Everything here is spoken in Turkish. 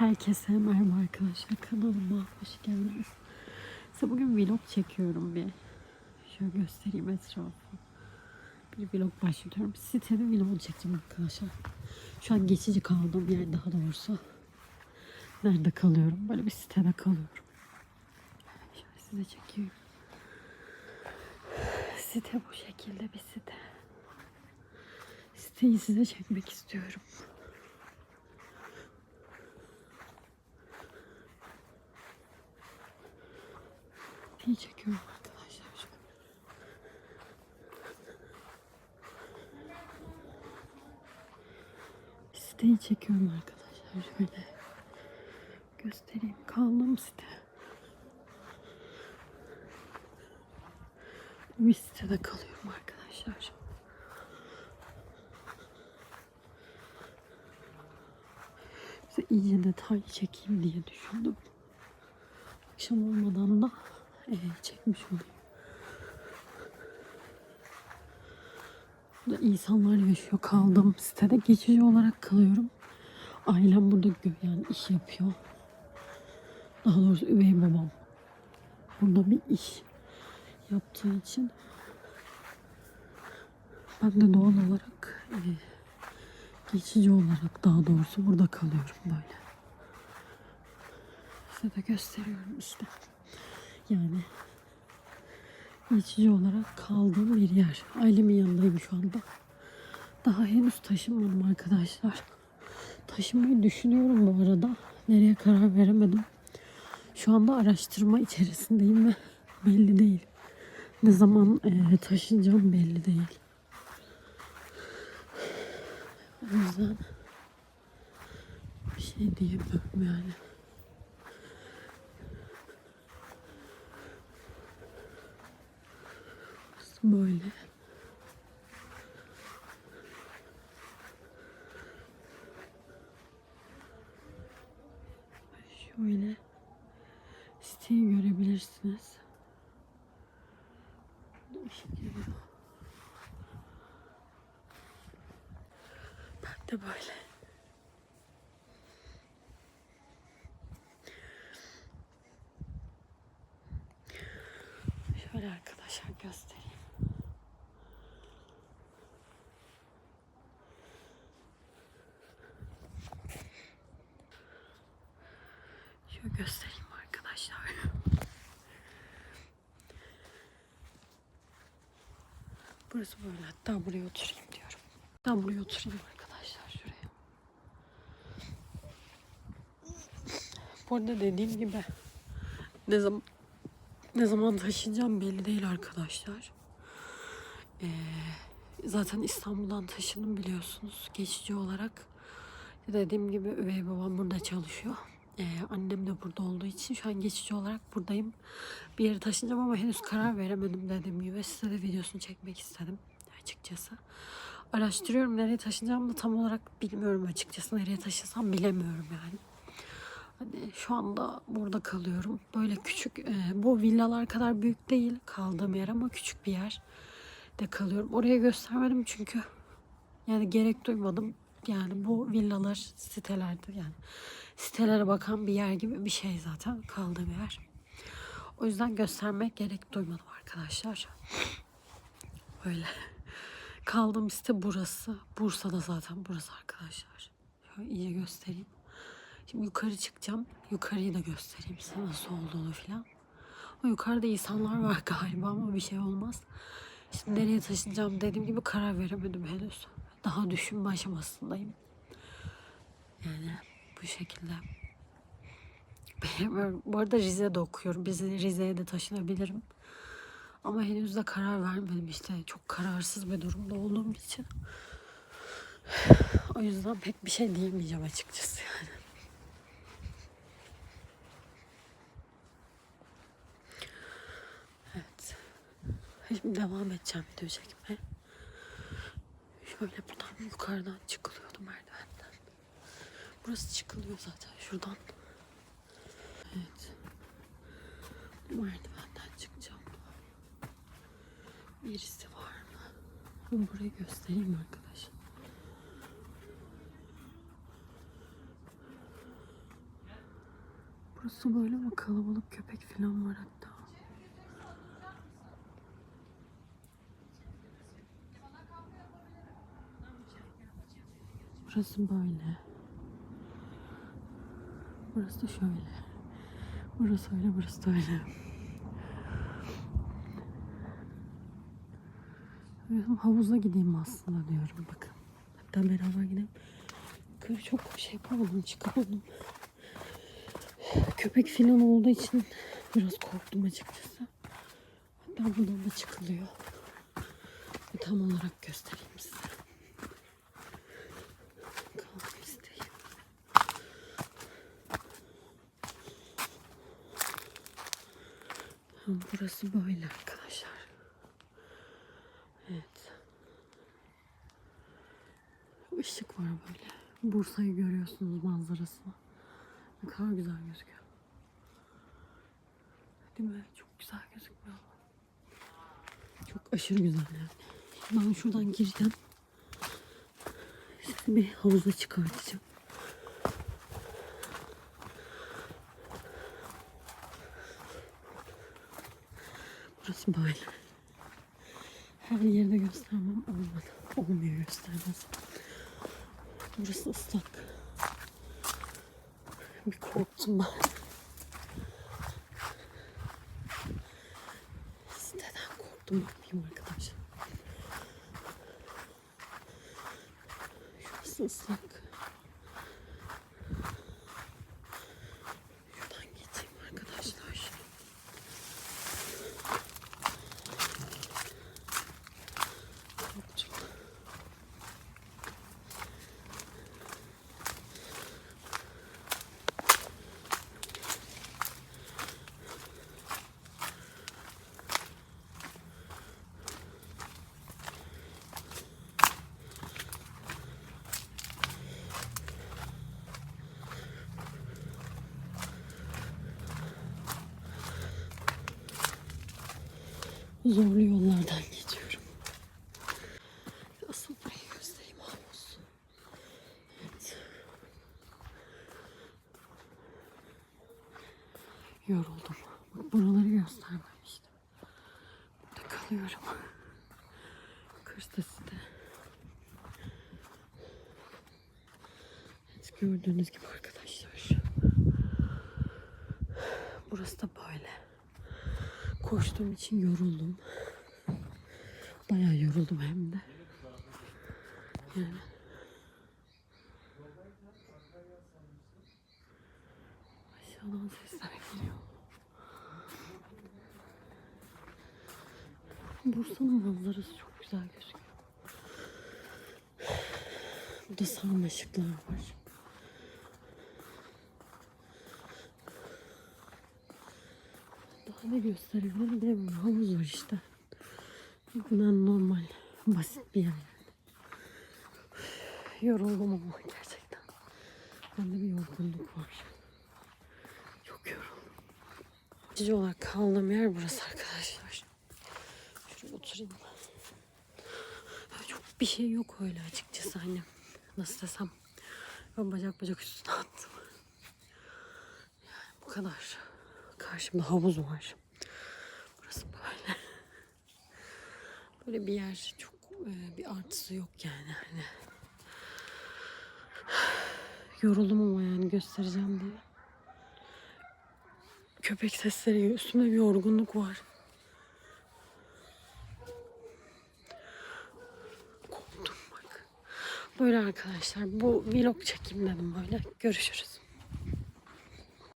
Herkese merhaba arkadaşlar. Kanalıma hoş geldiniz. Size bugün vlog çekiyorum bir. Şöyle göstereyim etrafı. Bir vlog başlatıyorum. Sitede vlog çekeceğim arkadaşlar. Şu an geçici kaldığım yer daha doğrusu. Nerede kalıyorum? Böyle bir sitede kalıyorum. Şöyle size çekeyim. Site bu şekilde bir site. Siteyi size çekmek istiyorum. Siteyi çekiyorum arkadaşlar. Siteyi çekiyorum arkadaşlar. Şöyle göstereyim. Kaldım site. Bir sitede kalıyorum arkadaşlar. Size iyice detay çekeyim diye düşündüm. Akşam olmadan da çekmiş olayım. Burada insanlar yaşıyor. Kaldığım sitede geçici olarak kalıyorum. Ailem burada yani iş yapıyor. Daha doğrusu üvey babam. Burada bir iş yaptığı için ben de doğal olarak e, geçici olarak daha doğrusu burada kalıyorum böyle. Size de gösteriyorum işte. Yani geçici olarak kaldığım bir yer. Ailemin yanındayım şu anda. Daha henüz taşınmadım arkadaşlar. Taşınmayı düşünüyorum bu arada. Nereye karar veremedim. Şu anda araştırma içerisindeyim ve belli değil. Ne zaman eee, taşınacağım belli değil. O yüzden bir şey diyemiyorum yani. Böyle. Şöyle siteyi görebilirsiniz. Ben de böyle. Şöyle arkadaşlar göstereyim. Şöyle göstereyim arkadaşlar. Burası böyle. Hatta buraya oturayım diyorum. Hatta buraya oturayım arkadaşlar şuraya. Bu arada dediğim gibi ne zaman ne zaman taşınacağım belli değil arkadaşlar. Ee, zaten İstanbul'dan taşındım biliyorsunuz geçici olarak. Dediğim gibi üvey babam burada çalışıyor. Ee, annem de burada olduğu için şu an geçici olarak buradayım. Bir yere taşınacağım ama henüz karar veremedim dediğim gibi. Size de videosunu çekmek istedim açıkçası. Araştırıyorum nereye taşınacağımı tam olarak bilmiyorum açıkçası. Nereye taşınsam bilemiyorum yani. Hani şu anda burada kalıyorum. Böyle küçük, e, bu villalar kadar büyük değil kaldığım yer ama küçük bir yer de kalıyorum. Oraya göstermedim çünkü yani gerek duymadım. Yani bu villalar sitelerde yani sitelere bakan bir yer gibi bir şey zaten kaldığım yer. O yüzden göstermek gerek duymadım arkadaşlar. Böyle. Kaldığım site burası. Bursa'da zaten burası arkadaşlar. Şöyle iyice göstereyim. Şimdi yukarı çıkacağım. Yukarıyı da göstereyim size nasıl olduğunu falan. Ama yukarıda insanlar var galiba ama bir şey olmaz. Şimdi nereye taşınacağım dediğim gibi karar veremedim henüz. Daha düşünme aşamasındayım. Yani bu şekilde. Bu arada Rize'de okuyorum. Biz Rize'ye de taşınabilirim. Ama henüz de karar vermedim işte. Çok kararsız bir durumda olduğum için. O yüzden pek bir şey diyemeyeceğim açıkçası yani. Evet. Şimdi devam edeceğim video çekmeye. Şöyle buradan yukarıdan çıkılıyordu merdivenden. Burası çıkılıyor zaten şuradan. Evet. Bu merdivenden çıkacağım. Birisi var mı? Ben burayı göstereyim arkadaşlar. Burası böyle ama kalabalık köpek falan var hatta. Burası böyle. Burası da şöyle. Burası öyle, burası da öyle. Havuza gideyim aslında diyorum bakın. Hatta beraber gidelim. Yukarı çok şey yapamadım, çıkamadım. Köpek filan olduğu için biraz korktum açıkçası. Hatta buradan da çıkılıyor. Tam olarak göstereyim size. Tamam, burası böyle arkadaşlar. Evet. Işık var böyle. Bursa'yı görüyorsunuz manzarasını. Ne kadar güzel gözüküyor. Değil mi? Çok güzel gözüküyor. Çok aşırı güzel yani. Ben şuradan gireceğim. Sizi bir havuza çıkartacağım. Burası böyle. Her yerde göstermem olmadı. Olmuyor göstermez. Burası ıslak. Bir korktum ben. Siteden korktum bakmayayım arkadaşlar. Şurası ıslak. Şuradan geçeyim arkadaşlar. Korktum. Zorlu yollardan geçiyorum. Asıl burayı göstereyim havuz. Evet. Yoruldum. Bak buraları göstermemiştim. Burada kalıyorum. Kırstası'da. Evet, gördüğünüz gibi arkadaşlar. Burası da böyle. Koştuğum için yoruldum. Bayağı yoruldum hem de. Yani. Aşağıdan sesler geliyor. Bursa'nın manzarası çok güzel gözüküyor. Burada sarmaşıklar var. Ne gösterebilirim bilmiyorum. Havuz var işte. Bunlar normal, basit bir yer yani. Yoruldum ama gerçekten. Bende bir yorgunluk var. Çok yoruldum. Cici olarak kaldığım yer burası arkadaşlar. Şuraya oturayım. Çok bir şey yok öyle açıkçası hani. Nasıl desem. Ben bacak bacak üstüne attım. Yani bu kadar. Karşımda havuz var. Burası böyle. Böyle bir yer çok e, bir artısı yok yani. Hani. Yoruldum ama yani göstereceğim diye. Köpek sesleri üstümde bir yorgunluk var. Korktum bak. Böyle arkadaşlar bu vlog çekeyim dedim böyle. Görüşürüz.